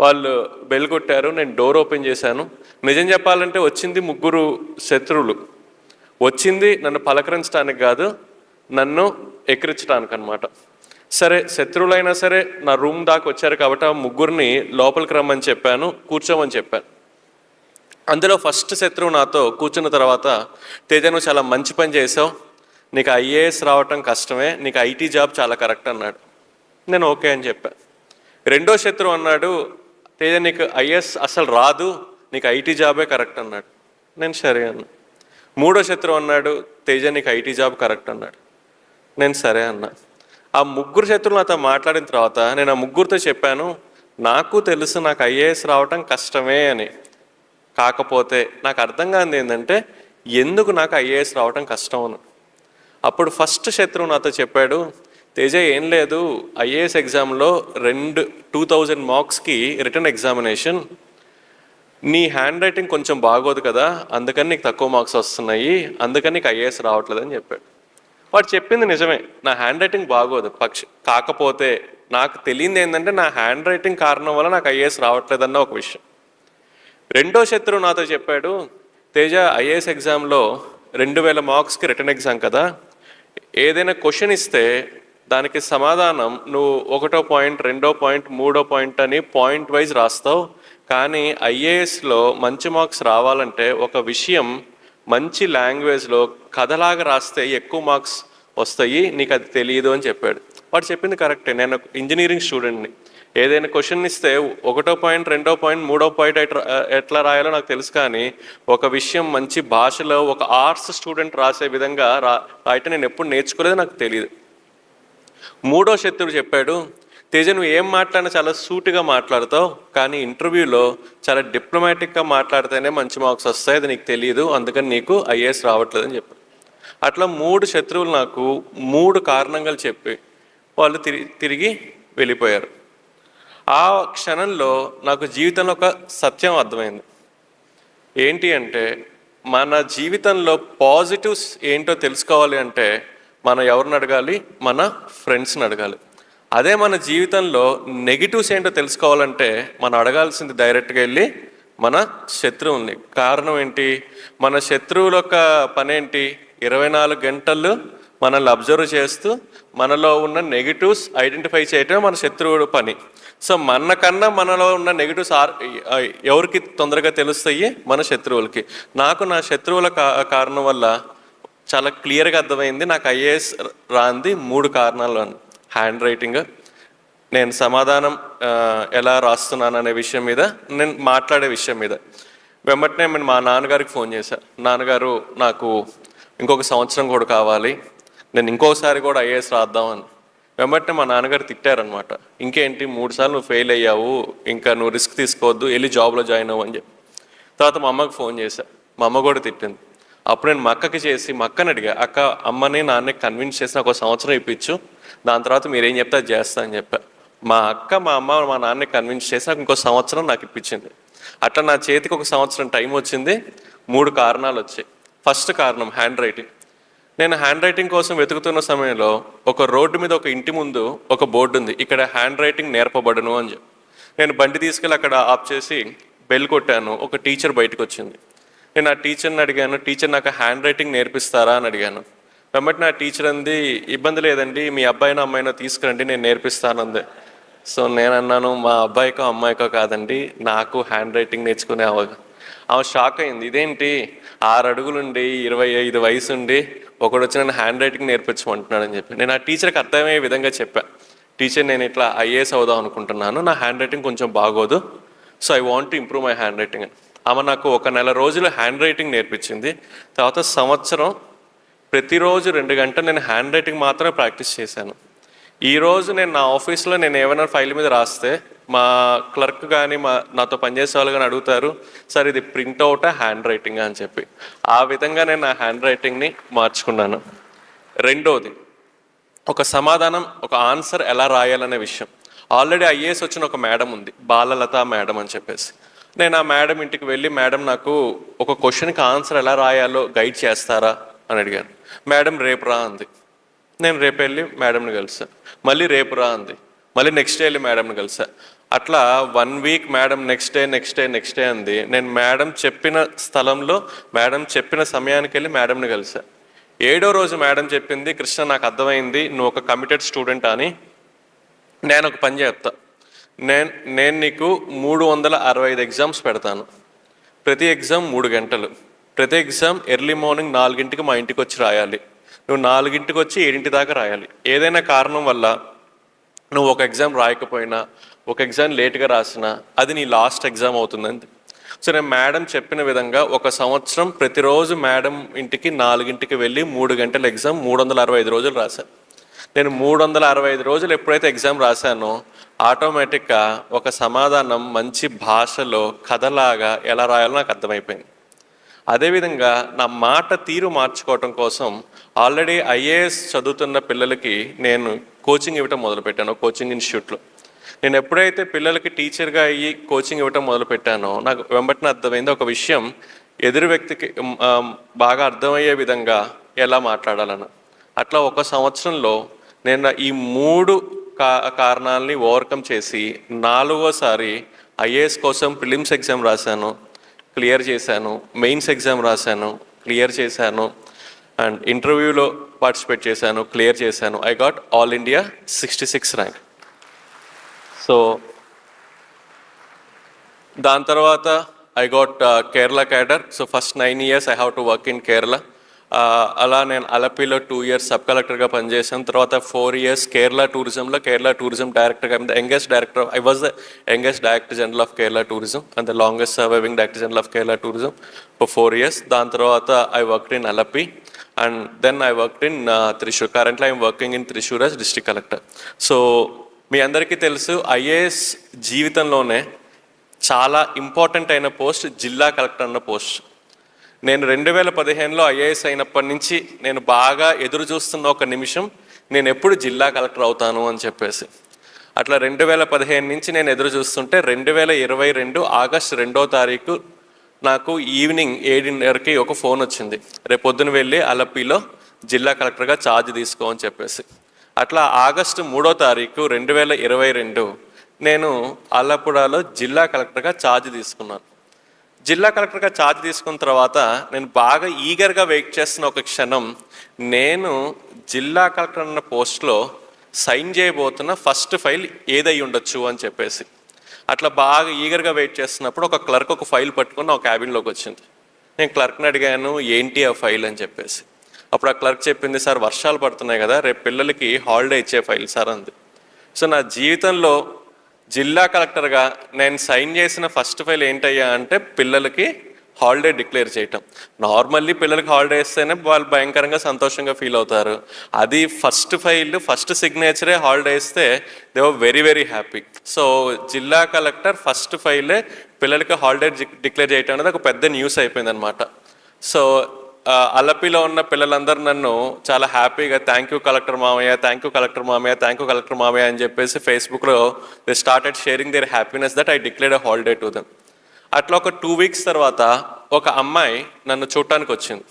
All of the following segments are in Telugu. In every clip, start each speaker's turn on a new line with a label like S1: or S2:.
S1: వాళ్ళు బెల్ కొట్టారు నేను డోర్ ఓపెన్ చేశాను. నిజం చెప్పాలంటే వచ్చింది ముగ్గురు శత్రువులు. వచ్చింది నన్ను పలకరించడానికి కాదు నన్ను ఎక్కిరించడానికి అనమాట సరే శత్రువులైనా సరే నా రూమ్ దాకా వచ్చారు కాబట్టి ఆ ముగ్గురిని లోపలికి రమ్మని చెప్పాను కూర్చోమని చెప్పాను. అందులో ఫస్ట్ శత్రువు నాతో కూర్చున్న తర్వాత తేజ నువ్వు చాలా మంచి పని చేసావు నీకు ఐఏఎస్ రావటం కష్టమే నీకు ఐటీ జాబ్ చాలా కరెక్ట్ అన్నాడు. నేను ఓకే అని చెప్పాను రెండో శత్రువు అన్నాడు తేజ నీకు ఐఏఎస్ అసలు రాదు నీకు ఐటీ జాబే కరెక్ట్ అన్నాడు. నేను సరే అన్నా. మూడో శత్రువు అన్నాడు తేజ నీకు ఐటీ జాబ్ కరెక్ట్ అన్నాడు. నేను సరే అన్నా. ఆ ముగ్గురు శత్రువులు నాతో మాట్లాడిన తర్వాత నేను ఆ ముగ్గురితో చెప్పాను నాకు తెలుసు నాకు ఐఏఎస్ రావటం కష్టమే అని. కాకపోతే నాకు అర్థం కానిది ఏంటంటే ఎందుకు నాకు ఐఏఎస్ రావటం కష్టం అని. అప్పుడు ఫస్ట్ శత్రువు నాతో చెప్పాడు తేజ ఏం లేదు. ఐఏఎస్ ఎగ్జామ్లో రెండు టూ థౌజండ్ మార్క్స్కి రిటర్న్ ఎగ్జామినేషన్. నీ హ్యాండ్ రైటింగ్ కొంచెం బాగోదు కదా అందుకని నీకు తక్కువ మార్క్స్ వస్తున్నాయి అందుకని నీకు ఐఏఎస్ రావట్లేదు అని చెప్పాడు. వాడు చెప్పింది నిజమే నా హ్యాండ్ రైటింగ్ బాగోదు పక్ష కాకపోతే నాకు తెలియంది ఏంటంటే నా హ్యాండ్ రైటింగ్ కారణం వల్ల నాకు ఐఏఎస్ రావట్లేదన్న ఒక విషయం. రెండో శత్రువు నాతో చెప్పాడు తేజ ఐఏఎస్ ఎగ్జామ్లో రెండు వేల మార్క్స్కి రిటర్న్ ఎగ్జామ్ కదా ఏదైనా క్వశ్చన్ ఇస్తే దానికి సమాధానం నువ్వు ఒకటో పాయింట్ రెండో పాయింట్ మూడో పాయింట్ అని పాయింట్ వైజ్ రాస్తావు. కానీ ఐఏఎస్లో మంచి మార్క్స్ రావాలంటే ఒక విషయం మంచి లాంగ్వేజ్లో కథలాగా రాస్తే ఎక్కువ మార్క్స్ వస్తాయి నీకు అది తెలియదు అని చెప్పాడు. వాడు చెప్పింది కరెక్టే. నేను ఇంజనీరింగ్ స్టూడెంట్ని. ఏదైనా క్వశ్చన్ ఇస్తే ఒకటో పాయింట్ రెండో పాయింట్ మూడో పాయింట్ ఎట్లా ఎట్లా రాయాలో నాకు తెలుసు కానీ ఒక విషయం మంచి భాషలో ఒక ఆర్ట్స్ స్టూడెంట్ రాసే విధంగా రా రాయటం నేను ఎప్పుడు నేర్చుకోలేదు నాకు తెలియదు మూడో శత్రుడు చెప్పాడు తేజ నువ్వు ఏం మాట్లాడినా చాలా సూటుగా మాట్లాడతావు కానీ ఇంటర్వ్యూలో చాలా డిప్లొమాటిక్గా మాట్లాడితేనే మంచి మార్క్స్ వస్తాయి అది నీకు తెలియదు అందుకని నీకు ఐఏఎస్ రావట్లేదని చెప్పాడు. అట్లా మూడు శత్రువులు నాకు మూడు కారణంగా చెప్పి వాళ్ళు తిరిగి తిరిగి వెళ్ళిపోయారు. ఆ క్షణంలో నాకు జీవితంలో ఒక సత్యం అర్థమైంది. ఏంటి అంటే మన జీవితంలో పాజిటివ్స్ ఏంటో తెలుసుకోవాలి అంటే మనం ఎవరిని అడగాలి? మన ఫ్రెండ్స్ని అడగాలి. అదే మన జీవితంలో నెగిటివ్స్ ఏంటో తెలుసుకోవాలంటే మనం అడగాల్సింది డైరెక్ట్గా వెళ్ళి మన శత్రువుల్ని. కారణం ఏంటి? మన శత్రువుల యొక్క పని ఏంటి? ఇరవై నాలుగు గంటలు మనల్ని అబ్జర్వ్ చేస్తూ మనలో ఉన్న నెగిటివ్స్ ఐడెంటిఫై చేయటం మన శత్రువుడు పని. సో మనకన్నా మనలో ఉన్న నెగిటివ్స్ ఆర్ ఎవరికి తొందరగా తెలుస్తాయి? మన శత్రువులకి. నాకు నా శత్రువుల కా కారణం వల్ల చాలా క్లియర్గా అర్థమైంది. నాకు ఐఏఎస్ రాంది మూడు కారణాలు అని హ్యాండ్ రైటింగ్. నేను సమాధానం ఎలా రాస్తున్నాను అనే విషయం మీద నేను మాట్లాడే విషయం మీద. వెంబటనే నేను మా నాన్నగారికి ఫోన్ చేశాను నాన్నగారు నాకు ఇంకొక సంవత్సరం కూడా కావాలి. నేను ఇంకోసారి కూడా ఐఏఎస్ రాద్దామని. వెంబటనే మా నాన్నగారు తిట్టారనమాట ఇంకేంటి మూడు సార్లు నువ్వు ఫెయిల్ అయ్యావు. ఇంకా నువ్వు రిస్క్ తీసుకోవద్దు. వెళ్ళి జాబ్లో జాయిన్ అవ్వు అని చెప్పి. తర్వాత మా అమ్మకి ఫోన్ చేశా. మా అమ్మ కూడా తిట్టింది. అప్పుడు నేను మా అక్కకి చేసి మా అక్కని అడిగా అక్క అమ్మని నాన్నకి కన్విన్స్ చేసి నాకు ఒక సంవత్సరం ఇప్పించు దాని తర్వాత మీరేం చెప్తే అది చేస్తా అని చెప్పా. మా అక్క మా అమ్మ మా నాన్నని కన్విన్స్ చేసి నాకు ఇంకో సంవత్సరం నాకు ఇప్పించింది. అట్లా నా చేతికి ఒక సంవత్సరం టైం వచ్చింది మూడు కారణాలు వచ్చాయి. ఫస్ట్ కారణం హ్యాండ్ రైటింగ్ నేను హ్యాండ్ రైటింగ్ కోసం వెతుకుతున్న సమయంలో ఒక రోడ్డు మీద ఒక ఇంటి ముందు ఒక బోర్డు ఉంది ఇక్కడ హ్యాండ్ రైటింగ్ నేర్పబడను అని చెప్పి. నేను బండి తీసుకెళ్ళి అక్కడ ఆఫ్ చేసి బెల్ కొట్టాను ఒక టీచర్ బయటకు వచ్చింది. నేను ఆ టీచర్ని అడిగాను టీచర్ నాకు హ్యాండ్ రైటింగ్ నేర్పిస్తారా? అని అడిగాను. వెంబటి నా టీచర్ అంది ఇబ్బంది లేదండి మీ అబ్బాయినో అమ్మాయినో తీసుకురండి నేను నేర్పిస్తానంది సో నేను అన్నాను మా అబ్బాయికో అమ్మాయికో కాదండి నాకు హ్యాండ్ రైటింగ్ నేర్చుకునే అవగా ఆమె షాక్ అయింది. ఇదేంటి? ఆరు అడుగులుండి ఇరవై ఐదు వయసు ఉండి ఒకడు వచ్చి నన్ను హ్యాండ్ రైటింగ్ నేర్పించమంటున్నాడని చెప్పి. నేను ఆ టీచర్కి అర్థమయ్యే విధంగా చెప్పాను టీచర్ నేను ఇట్లా ఐఏఎస్ అవుదాం అనుకుంటున్నాను నా హ్యాండ్ రైటింగ్ కొంచెం బాగోదు so I want to improve my handwriting అని. ఆమె నాకు ఒక నెల రోజులు హ్యాండ్ రైటింగ్ నేర్పించింది. తర్వాత సంవత్సరం ప్రతిరోజు రెండు గంటలు నేను హ్యాండ్ రైటింగ్ మాత్రమే ప్రాక్టీస్ చేశాను. ఈరోజు నేను నా ఆఫీస్లో నేను ఏమైనా ఫైల్ మీద రాస్తే మా క్లర్క్ కానీ మా నాతో పనిచేసే వాళ్ళు కానీ అడుగుతారు సార్ ఇది ప్రింట్అవుటా హ్యాండ్ రైటింగ్ అని చెప్పి. ఆ విధంగా నేను నా హ్యాండ్ రైటింగ్ని మార్చుకున్నాను. రెండోది ఒక సమాధానం ఒక ఆన్సర్ ఎలా రాయాలనే విషయం. ఆల్రెడీ ఐఏఎస్ వచ్చిన ఒక మేడం ఉంది బాలలత మేడం అని చెప్పేసి. నేను ఆ మేడం ఇంటికి వెళ్ళి మేడం నాకు ఒక క్వశ్చన్కి ఆన్సర్ ఎలా రాయాలో గైడ్ చేస్తారా? అని అడిగాను. మేడం రేపు రా అంది. నేను రేపు వెళ్ళి మేడంని కలిసా. మళ్ళీ రేపు రా అంది. మళ్ళీ నెక్స్ట్ డే వెళ్ళి మేడంని కలిసా. అట్లా one week madam next day next day next day అంది. నేను మేడం చెప్పిన స్థలంలో మేడం చెప్పిన సమయానికి వెళ్ళి మేడంని కలిసా. ఏడో రోజు మేడం చెప్పింది కృష్ణ నాకు అర్థమైంది నువ్వు ఒక కమిటెడ్ స్టూడెంట్ అని. నేను ఒక పని చేస్తాను నేను నేను నీకు మూడు వందల అరవై ఐదు ఎగ్జామ్స్ పెడతాను. ప్రతి ఎగ్జామ్ మూడు గంటలు. ప్రతి ఎగ్జామ్ ఎర్లీ మార్నింగ్ నాలుగింటికి మా ఇంటికి వచ్చి రాయాలి. నువ్వు నాలుగింటికి వచ్చి ఏడింటి దాకా రాయాలి. ఏదైనా కారణం వల్ల నువ్వు ఒక ఎగ్జామ్ రాయకపోయినా ఒక ఎగ్జామ్ లేట్గా రాసినా అది నీ లాస్ట్ ఎగ్జామ్ అవుతుందండి. సో నేను మేడం చెప్పిన విధంగా ఒక సంవత్సరం ప్రతిరోజు మేడం ఇంటికి నాలుగింటికి వెళ్ళి మూడు గంటల ఎగ్జామ్ మూడు వందల అరవై ఐదు రోజులు రాశాను నేను మూడు వందల అరవై ఐదు రోజులు ఎప్పుడైతే ఎగ్జామ్ రాశానో ఆటోమేటిక్గా ఒక సమాధానం మంచి భాషలో కథలాగా ఎలా రాయాలో నాకు అర్థమైపోయింది. అదేవిధంగా నా మాట తీరు మార్చుకోవటం కోసం ఆల్రెడీ ఐఏఎస్ చదువుతున్న పిల్లలకి నేను కోచింగ్ ఇవ్వటం మొదలుపెట్టాను కోచింగ్ ఇన్స్టిట్యూట్లో నేను ఎప్పుడైతే పిల్లలకి టీచర్గా అయ్యి కోచింగ్ ఇవ్వటం మొదలుపెట్టానో నాకు వెంబటిన అర్థమైంది ఒక విషయం ఎదురు వ్యక్తికి బాగా అర్థమయ్యే విధంగా ఎలా మాట్లాడాలని అట్లా ఒక సంవత్సరంలో నేను ఈ మూడు కా కారణాలని ఓవర్కమ్ చేసి నాలుగోసారి ఐఏఎస్ కోసం ప్రిలిమ్స్ ఎగ్జామ్ రాశాను క్లియర్ చేశాను మెయిన్స్ ఎగ్జామ్ రాశాను క్లియర్ చేశాను అండ్ ఇంటర్వ్యూలో పార్టిసిపేట్ చేశాను క్లియర్ చేశాను. I got all India sixty six rank. So దాని తర్వాత I got Kerala cadre. So first nine years I have to work in Kerala. అలా నేను అలపిలో టూ ఇయర్స్ సబ్ కలెక్టర్గా పనిచేశాను. తర్వాత ఫోర్ ఇయర్స్ కేరళ టూరిజంలో కేరళ టూరిజం డైరెక్టర్గా the youngest director I was the youngest director general of Kerala tourism and the longest surviving director general of Kerala tourism for four years దాని తర్వాత I worked in Alleppey and then I worked in Thrissur currently I'm working in Thrissur as district collector so మీ అందరికీ తెలుసు ఐఏఎస్ జీవితంలోనే చాలా ఇంపార్టెంట్ అయిన పోస్ట్ జిల్లా కలెక్టర్ అన్న పోస్ట్ నేను రెండు వేల పదిహేనులో ఐఏఎస్ అయినప్పటి నుంచి నేను బాగా ఎదురు చూస్తున్న ఒక నిమిషం నేను ఎప్పుడు జిల్లా కలెక్టర్ అవుతాను అని చెప్పేసి. అట్లా రెండు వేల పదిహేను నుంచి నేను ఎదురు చూస్తుంటే రెండు వేల ఇరవై రెండు ఆగస్ట్ రెండో తారీఖు నాకు ఈవినింగ్ ఏడున్నరకి ఒక ఫోన్ వచ్చింది. రేపు పొద్దున వెళ్ళి అలపిలో జిల్లా కలెక్టర్గా ఛార్జ్ తీసుకో అని చెప్పేసి. అట్లా ఆగస్టు మూడో తారీఖు రెండు వేల ఇరవై రెండు నేను అల్లపురాలో జిల్లా కలెక్టర్గా ఛార్జ్ తీసుకున్నాను. జిల్లా కలెక్టర్గా ఛార్జ్ తీసుకున్న తర్వాత నేను బాగా ఈగర్గా వెయిట్ చేస్తున్న ఒక క్షణం నేను జిల్లా కలెక్టర్ అన్న పోస్ట్లో సైన్ చేయబోతున్న ఫస్ట్ ఫైల్ ఏదై ఉండొచ్చు అని చెప్పేసి. అట్లా బాగా ఈగర్గా వెయిట్ చేస్తున్నప్పుడు ఒక క్లర్క్ ఒక ఫైల్ పట్టుకుని నా క్యాబిన్లోకి వచ్చింది. నేను క్లర్క్ని అడిగాను ఏంటి ఆ ఫైల్? అని చెప్పేసి. అప్పుడు ఆ క్లర్క్ చెప్పింది సార్ వర్షాలు పడుతున్నాయి కదా రేపు పిల్లలకి హాలిడే ఇచ్చే ఫైల్ సార్ అంది. సో నా జీవితంలో జిల్లా కలెక్టర్గా నేను సైన్ చేసిన ఫస్ట్ ఫైల్ ఏంటయ్యా అంటే పిల్లలకి హాలిడే డిక్లేర్ చేయటం. నార్మల్లీ పిల్లలకి హాలిడే ఇస్తేనే వాళ్ళు భయంకరంగా సంతోషంగా ఫీల్ అవుతారు. అది ఫస్ట్ ఫైల్ ఫస్ట్ సిగ్నేచరే హాలిడే ఇస్తే they were very very happy so జిల్లా కలెక్టర్ ఫస్ట్ ఫైలే పిల్లలకి హాలిడే డిక్లేర్ చేయటం అనేది ఒక పెద్ద న్యూస్ అయిపోయింది అనమాట సో అలపిలో ఉన్న పిల్లలందరూ నన్ను చాలా హ్యాపీగా థ్యాంక్ యూ కలెక్టర్ మామయ్య థ్యాంక్ యూ కలెక్టర్ మామయ్య థ్యాంక్ యూ కలెక్టర్ మామయ్య అని చెప్పేసి ఫేస్బుక్లో they started sharing their happiness that I declare a holiday to them అట్లా ఒక టూ వీక్స్ తర్వాత ఒక అమ్మాయి నన్ను చూడటానికి వచ్చింది.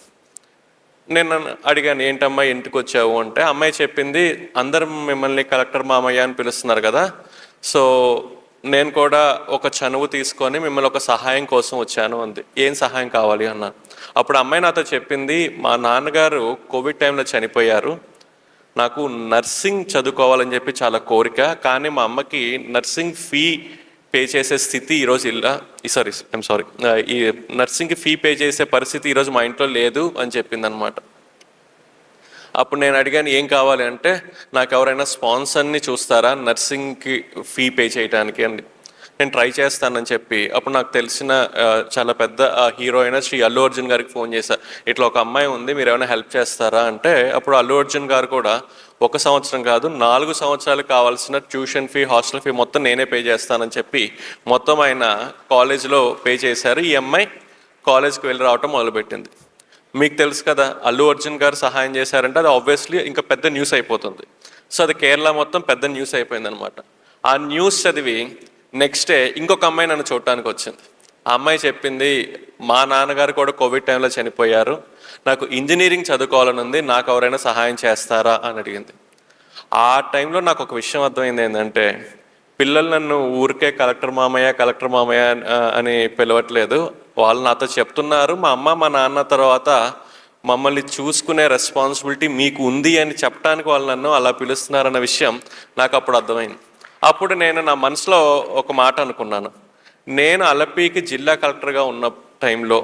S1: నేను నన్ను అడిగాను ఏంటమ్మా ఇంటికి వచ్చావు? అంటే అమ్మాయి చెప్పింది అందరం మిమ్మల్ని కలెక్టర్ మామయ్య అని పిలుస్తున్నారు కదా సో నేను కూడా ఒక చనువు తీసుకొని మిమ్మల్ని ఒక సహాయం కోసం వచ్చాను అంది. ఏం సహాయం కావాలి? అన్నాను. అప్పుడు అమ్మాయి నాతో చెప్పింది మా నాన్నగారు కోవిడ్ టైంలో చనిపోయారు. నాకు నర్సింగ్ చదువుకోవాలని చెప్పి చాలా కోరిక కానీ మా అమ్మకి నర్సింగ్ ఫీ పే చేసే స్థితి ఈరోజు ఇలా సారీ ఐమ్ సారీ ఈ నర్సింగ్కి ఫీ పే చేసే పరిస్థితి ఈరోజు మా ఇంట్లో లేదు అని చెప్పింది అనమాట అప్పుడు నేను అడిగాను ఏం కావాలి? అంటే నాకు ఎవరైనా స్పాన్సర్ని చూస్తారా నర్సింగ్కి ఫీ పే చేయడానికి అని. నేను ట్రై చేస్తానని చెప్పి అప్పుడు నాకు తెలిసిన చాలా పెద్ద హీరో అయిన శ్రీ అల్లు అర్జున్ గారికి ఫోన్ చేశా. ఇట్లా ఒక అమ్మాయి ఉంది మీరు ఏమైనా హెల్ప్ చేస్తారా? అంటే అప్పుడు అల్లు అర్జున్ గారు కూడా ఒక సంవత్సరం కాదు నాలుగు సంవత్సరాలు కావాల్సిన ట్యూషన్ ఫీ హాస్టల్ ఫీ మొత్తం నేనే పే చేస్తానని చెప్పి మొత్తం ఆయన కాలేజ్లో పే చేశారు. ఈ అమ్మాయి కాలేజ్కి వెళ్ళి రావటం మొదలుపెట్టింది. మీకు తెలుసు కదా అల్లు అర్జున్ గారు సహాయం చేశారంటే అది ఆబ్వియస్లీ ఇంకా పెద్ద న్యూస్ అయిపోతుంది. సో అది కేరళ మొత్తం పెద్ద న్యూస్ అయిపోయింది అనమాట ఆ న్యూస్ చదివి నెక్స్ట్ డే ఇంకొక అమ్మాయి నన్ను చూడటానికి వచ్చింది. ఆ అమ్మాయి చెప్పింది మా నాన్నగారు కూడా కోవిడ్ టైంలో చనిపోయారు. నాకు ఇంజనీరింగ్ చదువుకోవాలని ఉంది. నాకు ఎవరైనా సహాయం చేస్తారా? అని అడిగింది. ఆ టైంలో నాకు ఒక విషయం అర్థమైంది ఏంటంటే పిల్లలు నన్ను ఊరికే కలెక్టర్ మామయ్య కలెక్టర్ మామయ్య అని పిలవట్లేదు. వాళ్ళు నాతో చెప్తున్నారు. మా అమ్మ మా నాన్న తర్వాత మమ్మల్ని చూసుకునే రెస్పాన్సిబిలిటీ మీకు ఉంది అని చెప్పడానికి వాళ్ళు నన్ను అలా పిలుస్తున్నారన్న విషయం నాకు అప్పుడు అర్థమైంది. అప్పుడు నేను నా మనసులో ఒక మాట అనుకున్నాను. నేను అలపీకి జిల్లా కలెక్టర్గా ఉన్న టైంలో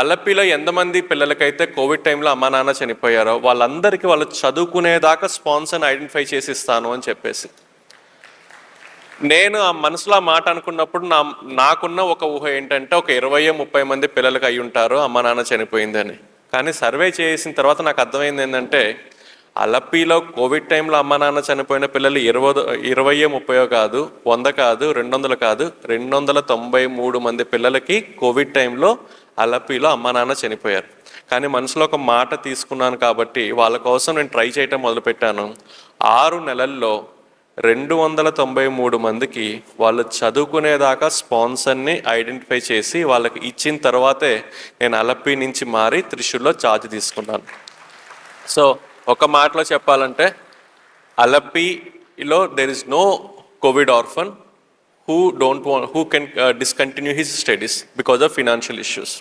S1: అలపిలో ఎంతమంది పిల్లలకైతే కోవిడ్ టైంలో అమ్మా నాన్న చనిపోయారో వాళ్ళందరికీ వాళ్ళు చదువుకునేదాకా స్పాన్సర్ని ఐడెంటిఫై చేసి ఇస్తాను అని చెప్పేసి. నేను ఆ మనసులో ఆ మాట అనుకున్నప్పుడు నా నాకున్న ఒక ఊహ ఏంటంటే ఒక ఇరవై ముప్పై మంది పిల్లలకి అయి ఉంటారు అమ్మ నాన్న చనిపోయిందని. కానీ సర్వే చేసిన తర్వాత నాకు అర్థమైంది ఏంటంటే అలప్పీలో కోవిడ్ టైంలో అమ్మ నాన్న చనిపోయిన పిల్లలు ఇరవై ఇరవయో ముప్పయో కాదు వంద కాదు రెండు వందలు కాదు రెండు వందల తొంభై మూడు మంది పిల్లలకి కోవిడ్ టైంలో అలప్పిలో అమ్మ నాన్న చనిపోయారు. కానీ మనసులో ఒక మాట తీసుకున్నాను కాబట్టి వాళ్ళ కోసం నేను ట్రై చేయటం మొదలుపెట్టాను. ఆరు నెలల్లో రెండు వందల తొంభై మూడు మందికి వాళ్ళు చదువుకునేదాకా స్పాన్సర్ని ఐడెంటిఫై చేసి వాళ్ళకి ఇచ్చిన తర్వాతే నేను అలప్పి నుంచి మారి త్రిశూర్లో ఛార్జ్ తీసుకున్నాను. సో ఒక మాటలో చెప్పాలంటే అలప్పిలో there is no covid orphan who don't want who can discontinue his studies because of financial issues